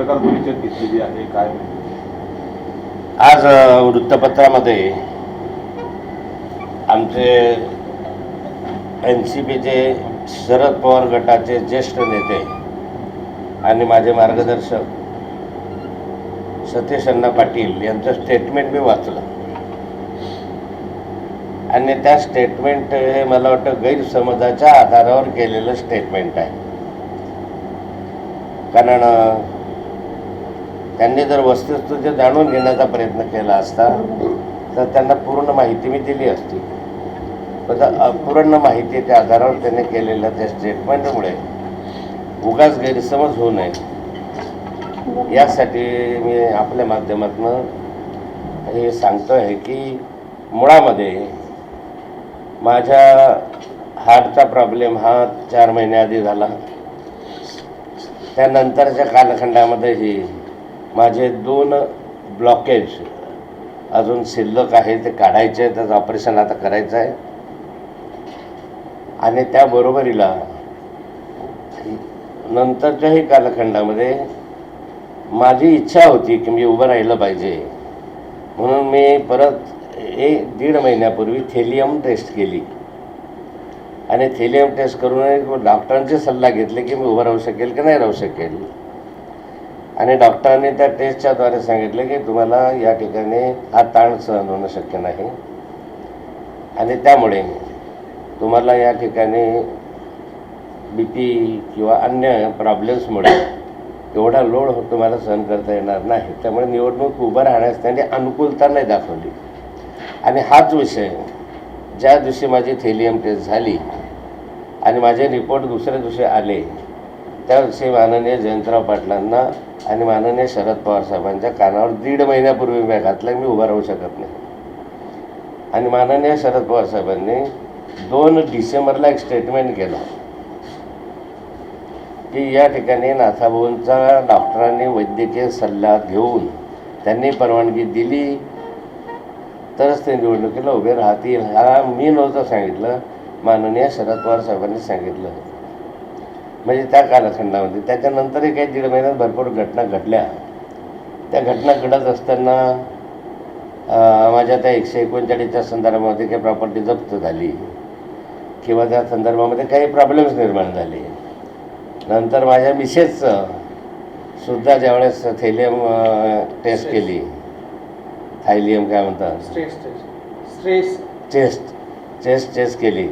पत्रकार परिषद घेतलेली आहे काय? आज वृत्तपत्रामध्ये आमचे एन सी पीचे शरद पवार गटाचे ज्येष्ठ नेते आणि माझे मार्गदर्शक सतीश अण्णा पाटील यांचं स्टेटमेंट मी वाचलं. आणि त्या स्टेटमेंट हे मला वाटतं गैरसमजाच्या आधारावर केलेलं स्टेटमेंट आहे. कारण त्यांनी जर वस्तुस्थिती जाणून घेण्याचा प्रयत्न केला असता तर त्यांना पूर्ण माहिती मी दिली असती. पण अपूर्ण माहितीच्या आधारावर त्यांनी केलेल्या त्या स्टेटमेंटमुळे उगाच गैरसमज होऊ नये. यासाठी मी आपल्या माध्यमातून हे सांगतो आहे की मुळामध्ये माझ्या हार्टचा प्रॉब्लेम हा चार महिन्याआधी झाला. त्यानंतरच्या कालखंडामध्येही माझे दोन ब्लॉकेज अजून शिल्लक आहे ते काढायचे आहे त्याचं ऑपरेशन आता करायचं आहे. आणि त्याबरोबरीला नंतरच्याही कालखंडामध्ये माझी इच्छा होती की मी उभं राहिलं पाहिजे. म्हणून मी परत एक दीड महिन्यापूर्वी थेलियम टेस्ट केली. आणि थेलियम टेस्ट करून डॉक्टरांचे सल्ला घेतले की मी उभं राहू शकेल की नाही राहू शकेल. आणि डॉक्टरांनी त्या टेस्टच्याद्वारे सांगितलं की तुम्हाला या ठिकाणी हा ताण सहन होणं शक्य नाही. आणि त्यामुळे तुम्हाला या ठिकाणी बी पी किंवा अन्य प्रॉब्लेम्समुळे एवढा लोड हो- तुम्हाला सहन करता येणार नाही. त्यामुळे निवडणूक उभं राहण्यास त्यांनी अनुकूलता नाही दाखवली. आणि हाच विषय ज्या दिवशी माझी थेलियम टेस्ट झाली आणि माझे रिपोर्ट दुसऱ्या दिवशी आले त्या दिवशी माननीय जयंतराव पाटलांना आणि माननीय शरद पवार साहेबांच्या कानावर दीड महिन्यापूर्वी मी घातलं मी उभा राहू शकत नाही. आणि माननीय शरद पवार साहेबांनी दोन डिसेंबरला एक स्टेटमेंट केलं. की या ठिकाणी नाथाभाऊंचा डॉक्टरांनी वैद्यकीय सल्ला घेऊन त्यांनी परवानगी दिली तरच ते निवडणुकीला उभे राहतील. हा मी नव्हतं सांगितलं माननीय शरद पवार साहेबांनी सांगितलं. म्हणजे त्या कालखंडामध्ये. त्याच्यानंतरही काही दीड महिन्यात भरपूर घटना घडल्या. त्या घटना घडत असताना माझ्या त्या एकशे एकोणचाळीसच्या संदर्भामध्ये काही प्रॉपर्टी जप्त झाली. किंवा त्या संदर्भामध्ये काही प्रॉब्लेम्स निर्माण झाले. नंतर माझ्या मिसेसचं सुद्धा ज्यावेळेस थेलियम टेस्ट केली. थायलियम काय म्हणतात? स्ट्रेस चेस्ट चेस्ट चेस्ट केली.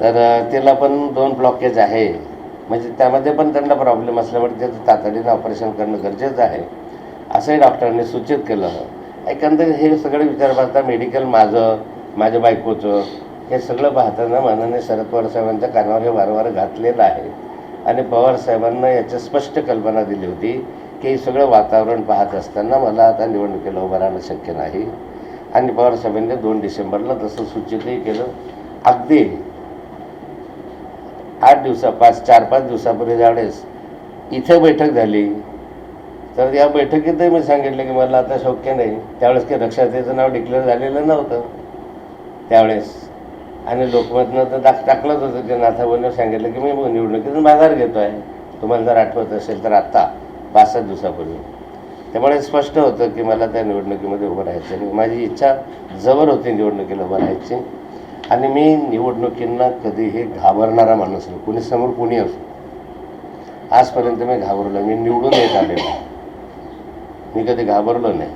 तर तिला पण दोन ब्लॉकेज आहे. म्हणजे त्यामध्ये पण त्यांना प्रॉब्लेम असल्यामुळे त्याचं तातडीनं ऑपरेशन करणं गरजेचं आहे. असंही डॉक्टरांनी सूचित केलं. एकंदरीत हे सगळे विचार पाहता मेडिकल माझं माझ्या बायकोचं हे सगळं पाहताना माननीय शरद पवार साहेबांच्या कानावर हे वारंवार घातलेलं आहे. आणि पवार साहेबांना याची स्पष्ट कल्पना दिली होती की हे सगळं वातावरण पाहत असताना मला आता निवडणुकीला उभं राहणं शक्य नाही. आणि पवार साहेबांनी दोन डिसेंबरला तसं सूचितही केलं. अगदी आठ दिवसा पाच चार पाच दिवसापूर्वी ज्यावेळेस इथे बैठक झाली. तर या बैठकीतही मी सांगितलं की मला आता शक्य नाही. त्यावेळेस काही रक्षातेचं नाव डिक्लेअर झालेलं नव्हतं. त्यावेळेस. आणि लोकमतनं तर दाख टाकलंच होतं. की नाथाबाईंनी सांगितलं की मी निवडणुकीतून माघार घेतो आहे तुम्हाला जर आठवत असेल तर आत्ता पाच सात दिवसापूर्वी. त्यामुळे स्पष्ट होतं की मला त्या निवडणुकीमध्ये उभं राहायचं आणि माझी इच्छा जवळ होती निवडणुकीला उभं राहायची. आणि मी निवडणुकींना कधी हे घाबरणारा माणूस नाही. कोणी समोर कोणी असो. आजपर्यंत मी घाबरलो. मी निवडून येत आलेलो आहे. मी कधी घाबरलो नाही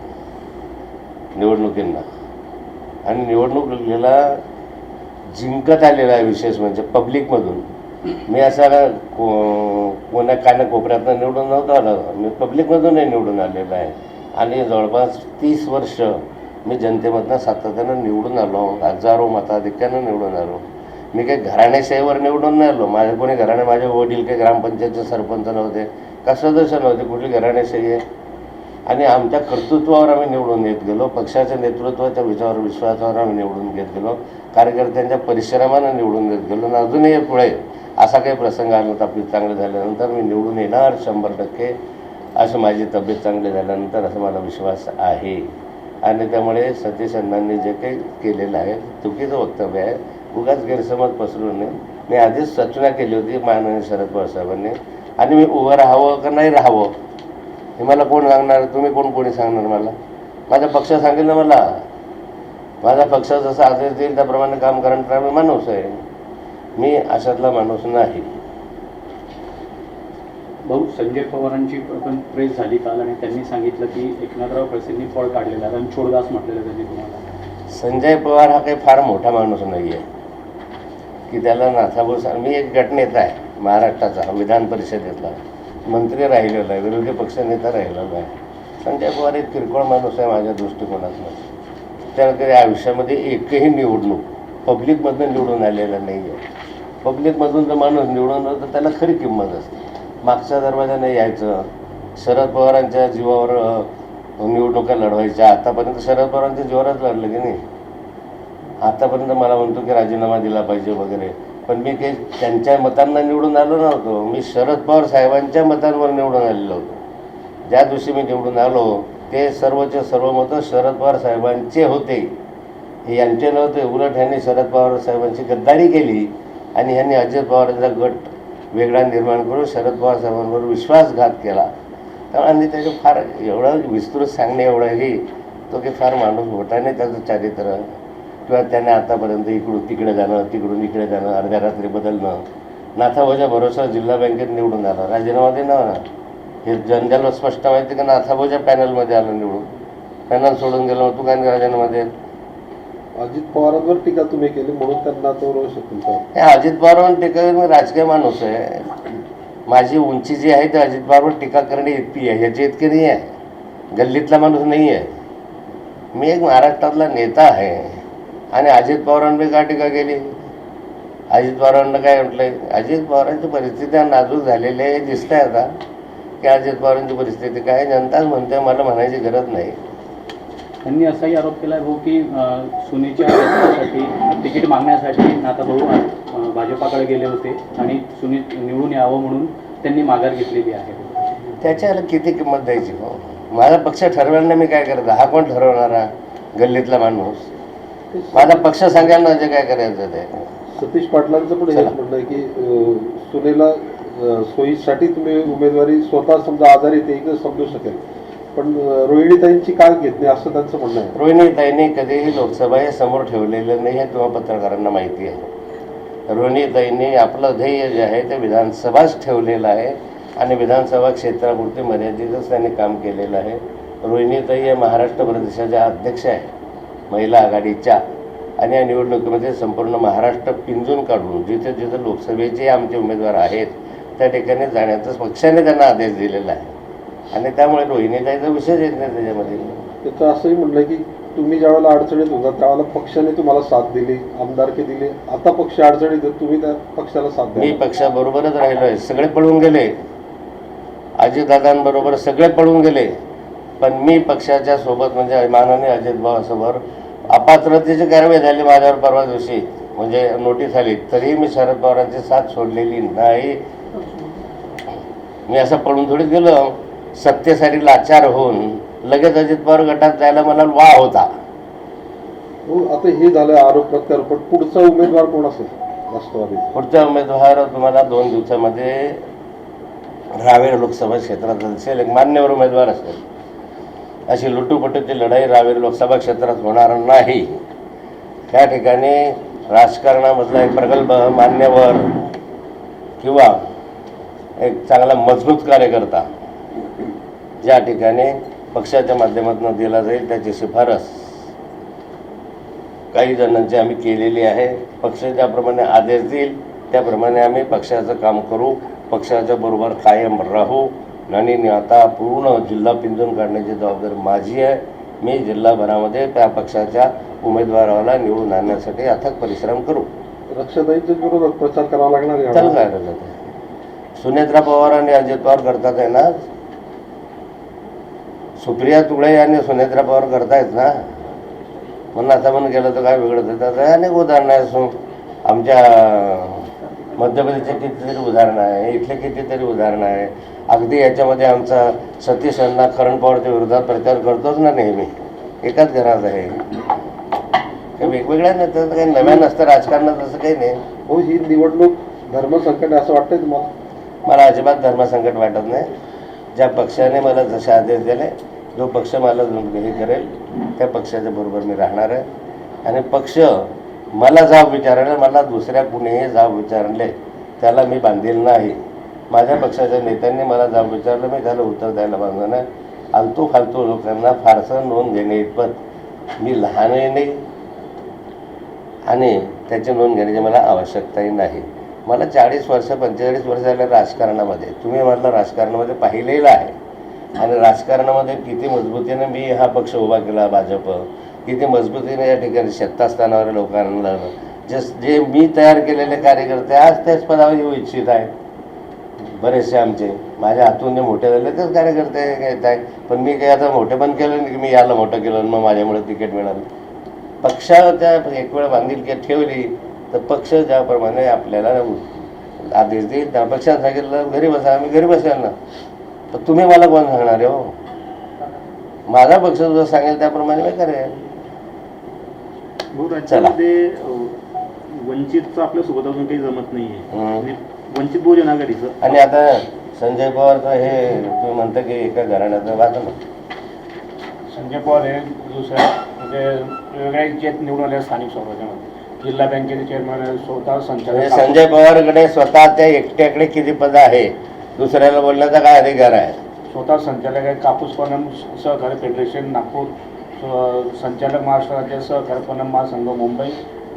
निवडणुकींना. आणि निवडणुकीला जिंकत आलेला आहे विशेष म्हणजे पब्लिकमधून. मी असा को कोण्या काना कोपऱ्यातनं निवडून नव्हतं आला. मी पब्लिकमधूनही निवडून आलेलो आहे. आणि जवळपास तीस वर्ष मी जनतेमधनं सातत्यानं निवडून आलो. हजारो मताधिक्यानं निवडून आलो. मी काही घराण्याशाहीवर निवडून नाही आलो. माझे कोणी घराणे माझे वडील काही ग्रामपंचायतचे सरपंच नव्हते. का सदस्य नव्हते? कुठली घराण्याशाही आहे आणि आमच्या कर्तृत्वावर आम्ही निवडून येत गेलो. पक्षाच्या नेतृत्वाच्या विचारावर विश्वासावर आम्ही निवडून घेत गेलो. कार्यकर्त्यांच्या परिश्रमानं निवडून देत गेलो. आणि अजूनही पुढे असा काही प्रसंग आला तब्येत चांगली झाल्यानंतर मी निवडून येणार शंभर टक्के. असं माझी तब्येत चांगली झाल्यानंतर असं मला विश्वास आहे. आणि त्यामुळे सतीश अण्णांनी जे काही केलेलं आहे चुकीचं वक्तव्य आहे. उगाच गैरसमज पसरू नये. मी आधीच सूचना केली होती माननीय शरद पवार साहेबांनी. आणि मी उभं राहावं का नाही राहावं? हे मला कोण सांगणार? तुम्ही कोण कोणी सांगणार मला? माझा पक्ष सांगेल ना मला? माझा पक्ष जसा आदेश देईल त्याप्रमाणे काम करणारा मी माणूस आहे. मी अशातला माणूस नाही. भाऊ संजय पवारांची पण प्रेस झाली काल आणि त्यांनी सांगितलं की एकनाथराव खडसेंनी फळ काढलेलं आहे. रणछोडदास म्हटलेलं त्यांनी तुम्हाला. संजय पवार हा काही फार मोठा माणूस नाही आहे की त्याला नाथाभाऊ सांग मी एक गटनेता आहे महाराष्ट्राचा विधान परिषदेतला. मंत्री राहिलेला आहे विरोधी पक्षनेता राहिलेला आहे. संजय पवार एक किरकोळ माणूस आहे माझ्या दृष्टिकोनातून. त्यानं कधी आयुष्यामध्ये एकही निवडणूक पब्लिकमधून निवडून आलेला नाही आहे पब्लिकमधून जर माणूस निवडून आला तर त्याला खरी किंमत असते. मागच्या दरवाजाने यायचं. शरद पवारांच्या जीवावर निवडणुका लढवायच्या. आतापर्यंत शरद पवारांच्या जीवावरच लढलं की नाही? आतापर्यंत मला म्हणतो की राजीनामा दिला पाहिजे वगैरे. पण मी काही त्यांच्या मतांना निवडून आलो नव्हतो. मी शरद पवार साहेबांच्या मतांवर निवडून आलेलो होतो. ज्या दिवशी मी निवडून आलो ते सर्वचे सर्व मतं शरद पवार साहेबांचे होते. हे यांचे नव्हते. उलट ह्यांनी शरद पवार साहेबांची गद्दारी केली आणि ह्यांनी अजित पवारांचा गट वेगळा निर्माण करून शरद पवार साहेबांवर विश्वासघात केला. त्यामुळे त्याचं फार एवढं विस्तृत सांगणे एवढंही तो की फार माणूस होता नाही त्याचं चारित्र. किंवा त्याने आतापर्यंत इकडून तिकडे जाणं तिकडून इकडे जाणं अर्ध्या रात्री बदलणं. नाथाभाऊच्या भरोसा जिल्हा बँकेत निवडून आला. राजीनामा दे ना? हे जनतेला स्पष्ट माहिती का? नाथाभाऊच्या पॅनलमध्ये आलं निवडून. पॅनल सोडून गेलं मग तू काय राजीनामा दे अजित पवारांवर टीका तुम्ही केली म्हणून त्यांना तो रोष आहे तुमचा हे अजित पवारांवर टीका मी राजकीय माणूस आहे. माझी उंची जी आहे ती अजित पवारवर टीका करणे इतकी आहे. ह्याची इतकी नाही आहे. गल्लीतला माणूस नाही आहे. मी एक महाराष्ट्रातला नेता आहे. आणि अजित पवारांनी का टीका केली? अजित पवारांना काय म्हटलं अजित पवारांची परिस्थिती नाजूक झालेली आहे दिसतंय आता. की अजित पवारांची परिस्थिती काय? जनताच म्हणते मला म्हणायची गरज नाही. त्यांनी असाही आरोप केला भाऊ की अं, सुनेच्या आरक्षणासाठी तिकीट मागण्यासाठी नाथाभाऊ अं, भाजपाकडे गेले होते आणि सुनी निवडून यावं म्हणून त्यांनी माघार घेतलेली आहे. त्याच्याला किती किंमत द्यायची हो? माझा पक्ष ठरवायला मी काय करतो? हा कोण ठरवणारा गल्लीतला माणूस? माझा पक्ष सांगायला ना जे काय करायचं ते? सतीश पाटलांचं पण हेच. म्हणणं आहे की सुनेला सोयीसाठी तुम्ही उमेदवारी स्वतः समजा आजारी ते एक समजू शकेल. पण रोहिणीताईंची काय घेत नाही असं त्यांचं म्हणणं आहे. रोहिणीताईंनी कधीही लोकसभा हे समोर ठेवलेलं नाही हे तुम्हाला पत्रकारांना माहिती आहे. रोहिणीताईंनी आपलं ध्येय जे आहे ते विधानसभाच ठेवलेलं आहे आणि विधानसभा क्षेत्रापुरती मर्यादितच त्यांनी काम केलेलं आहे. रोहिणीताई या महाराष्ट्र प्रदेशाच्या अध्यक्ष आहे महिला आघाडीच्या आणि या निवडणुकीमध्ये संपूर्ण महाराष्ट्र पिंजून काढून जिथे जिथे लोकसभेचे आमचे उमेदवार आहेत त्या ठिकाणी जाण्याचा पक्षाने त्यांना आदेश दिलेला आहे. आणि त्यामुळे रोहिणीताईचा विषयच येत नाही त्याच्यामध्ये. त्याचं असंही म्हणणं आहे की तुम्ही ज्यावेळेला अडचणीत होता त्यावेळेला पक्षाने तुम्हाला साथ दिली आमदारकी दिली. आता पक्ष अडचणीत तुम्ही त्या पक्षाला साथ मी पक्षाबरोबरच राहिलो आहे सगळे पळून गेले. अजितदादांबरोबर सगळे पळून गेले. पण मी पक्षाच्या सोबत म्हणजे माननीय अजित भावासमोर अपात्रतेची कारवाई झाली माझ्यावर परवा दिवशी. म्हणजे नोटीस आली तरीही मी शरद पवारांची साथ सोडलेली नाही. मी असं पळून थोडीच गेलो. सत्तेसाठी लाचार होऊन लगेच अजित पवार गटात जायला मला वा होता. हो, आता हे झालं आरोप प्रत्यारोप पण पुढचा उमेदवार कोण असेल? राष्ट्रवादी. पुढचा उमेदवार तुम्हाला दोन दिवसामध्ये रावेर लोकसभा क्षेत्रात असेल एक मान्यवर उमेदवार असेल. अशी लुटूपुटूची लढाई रावेर लोकसभा क्षेत्रात होणार नाही. त्या ठिकाणी राजकारणामधला एक प्रगल्भ मान्यवर किंवा एक चांगला मजबूत कार्यकर्ता ज्या ठिकाणी पक्षाच्या माध्यमातून दिला जाईल त्याची शिफारस. काही जणांची आम्ही केलेली आहे. पक्ष ज्याप्रमाणे आदेश देईल त्याप्रमाणे आम्ही पक्षाचं काम करू. पक्षाच्या बरोबर कायम राहू. आणि आता पूर्ण जिल्हा पिंजून काढण्याची जबाबदारी माझी आहे. मी जिल्हाभरामध्ये त्या पक्षाच्या उमेदवाराला निवडून आणण्यासाठी अथक परिश्रम करू. रक्षाताईंच्या विरोधात प्रचार करावा लागणार सुनेत्रा पवार आणि अजित पवार करतात आहे ना? सुप्रिया तुळे आणि सुनेत्रा पवार करतायत ना? म्हणून आता म्हणून गेलं तर काय वेगळं त्याचं अनेक उदाहरणं आहे आमच्या मध्य प्रदेशचे कितीतरी उदाहरणं आहे. इथले कितीतरी उदाहरणं आहे. अगदी याच्यामध्ये आमचा सतीश अण्णा करण पवारच्या विरोधात प्रचार करतोच ना नेहमी. एकाच घरात आहे. वेगवेगळ्या नाही तर काही नव्या नसतं. राजकारणात असं काही नाही. हो ही निवडणूक धर्मसंकट असं वाटतंय तुम्हाला? मला अजिबात धर्मसंकट वाटत नाही. ज्या पक्षाने मला जसे आदेश दिले जो पक्ष मला हे करेल त्या पक्षाच्या बरोबर मी राहणार आहे. आणि पक्ष मला जाब विचारले मला दुसऱ्या कुणीही जाब विचारले त्याला मी बांधील नाही. माझ्या पक्षाच्या नेत्यांनी मला जाब विचारलं मी त्याला उत्तर द्यायला बांधलं नाही. आलतू फालतू लोकांना फारसं नोंद घेणे इतपत मी लहानही नाही आणि त्याची नोंद घेण्याची मला आवश्यकताही नाही. मला चाळीस वर्ष पंचेचाळीस वर्ष झाले राजकारणामध्ये. तुम्ही मला राजकारणामध्ये पाहिलेलं आहे. आणि राजकारणामध्ये किती मजबूतीने मी हा पक्ष उभा केला भाजप किती मजबूतीने या ठिकाणी सत्तास्थानावर लोकांना जे जे मी तयार केलेले कार्यकर्ते आज त्याच पदावर येऊ इच्छित आहेत. बरेचसे आमचे. माझ्या हातून जे मोठे झाले तेच कार्यकर्ते येत आहेत. पण मी काही आता मोठे पण केलं नाही की मी याला मोठं केलं आणि मग माझ्यामुळे तिकीट मिळालं. पक्षाच्या एक वेळ बांधिलकी ठेवली तर पक्ष ज्याप्रमाणे आपल्याला आदेश देईल त्या पक्षानं सांगितलं घरी बसा आम्ही घरी बसेल ना तर तुम्ही मला कोण सांगणार आहे हो? माझा पक्ष जो सांगेल त्याप्रमाणे मी करेल. भाऊ राज्यामध्ये अं, वंचितचं आपल्यासोबत अजून काही जमत नाहीये. हम्म. आणि वंचित बहुजन आघाडीचं आणि आता संजय पवारचं हे तुम्ही म्हणता की एका घराण्याचं संजय पवार हे दुसऱ्या म्हणजे वेगळ्या निवडून आले स्थानिक स्वराज्यामध्ये. जिल्हा बँकेचे चेअरमॅन स्वतः म्हणजे संचालक संजय पवारकडे स्वतःच्या एकट्याकडे किती पद आहे? दुसऱ्याला बोलण्याचा काय अधिकार आहे? स्वतः संचालक आहे कापूस पणन सहकारी फेडरेशन नागपूर स- संचालक महाराष्ट्र राज्य सहकारी पणन महासंघ मुंबई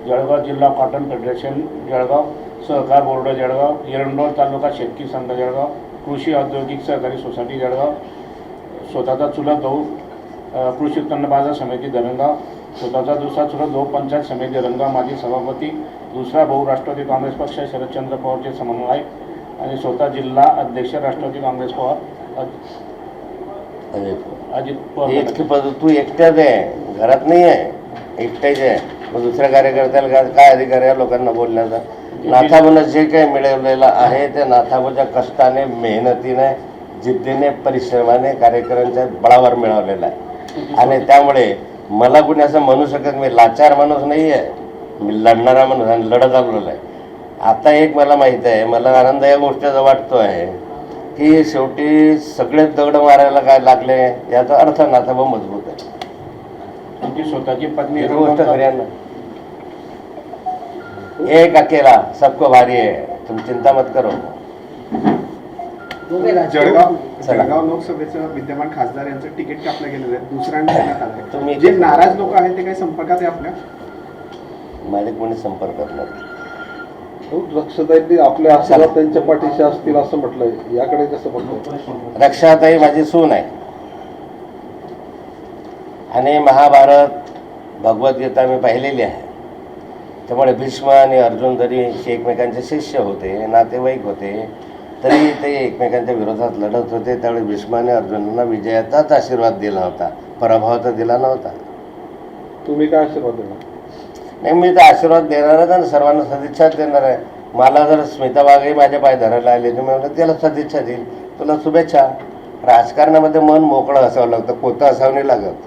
जळगाव जिल्हा कॉटन फेडरेशन जळगाव सहकार बोर्ड जळगाव एरंडोळ तालुका शेतकी संघ जळगाव कृषी औद्योगिक सहकारी सोसायटी जळगाव स्वतःचा चुलत भाऊ अ, कृषी उत्पन्न बाजार समिती धरणगाव स्वतःचा दुसरा चुलत भाऊ पंचायत समिती दरंगाव माजी सभापती दुसरा भाऊ राष्ट्रवादी काँग्रेस पक्ष शरदचंद्र पवारचे समन्वयक आणि स्वतः जिल्हा अध्यक्ष राष्ट्रवादी काँग्रेस पवार. अजित हे पवार. इतकी पद तू एकट्याच आहे. घरात नाही आहे. एकट्याच आहे. मग दुसऱ्या कार्यकर्त्याला काय- अधिकार आहे लोकांना बोलण्याचा? नाथाबूला जे काही मिळवलेलं आहे ते नाथाबूच्या कष्टाने मेहनतीने जिद्दीने परिश्रमाने कार्यकर्त्यांच्या बळावर मिळवलेलं आहे. आणि त्यामुळे मला कुणी असं म्हणू शकत मी लाचार माणूस नाही आहे मी लढणारा माणूस आणि लढत आलेला आहे. आता एक मला माहीत आहे मला आनंद या गोष्टीचा वाटतो आहे की शेवटी सगळेच दगड मारायला काय लागले याचा अर्थ नाथाभाऊ मजबूत आहे. तुमची स्वतःची पत्नी गोष्ट आहे एक अकेला सबको भारी है तुम चिंता मत करो. जळगाव लोकसभेचं विद्यमान खासदार यांचं तिकीट कापलं गेलेलं आहे तुम्ही जे नाराज लोक आहेत ते काही संपर्कात आहे आपल्या? माझे कोणी संपर्कात नाही रक्षताईंनी आपल्या आशीर्वाद त्यांच्या पाठीशी असतील असं म्हटलंय. याकडे कसं रक्षाताई माझी सून आहे. आणि महाभारत भगवद्गीता मी पाहिलेली आहे. त्यामुळे भीष्म आणि अर्जुन जरी एकमेकांचे शिष्य होते नातेवाईक होते तरी ते एकमेकांच्या विरोधात लढत होते. त्यावेळी भीष्माने अर्जुनांना विजयाचाच आशीर्वाद दिला होता. पराभव तर दिला नव्हता. तुम्ही काय आशीर्वाद देणार नाही मी तर आशीर्वाद देणारच आणि सर्वांना सदिच्छाच देणार आहे. मला जर स्मिता वाघही माझ्या पाय धरायला आले तर मी म्हणलं त्याला सदिच्छा देईल. तुला शुभेच्छा. राजकारणामध्ये मन मोकळं असावं लागतं पोतं असावं नाही लागत.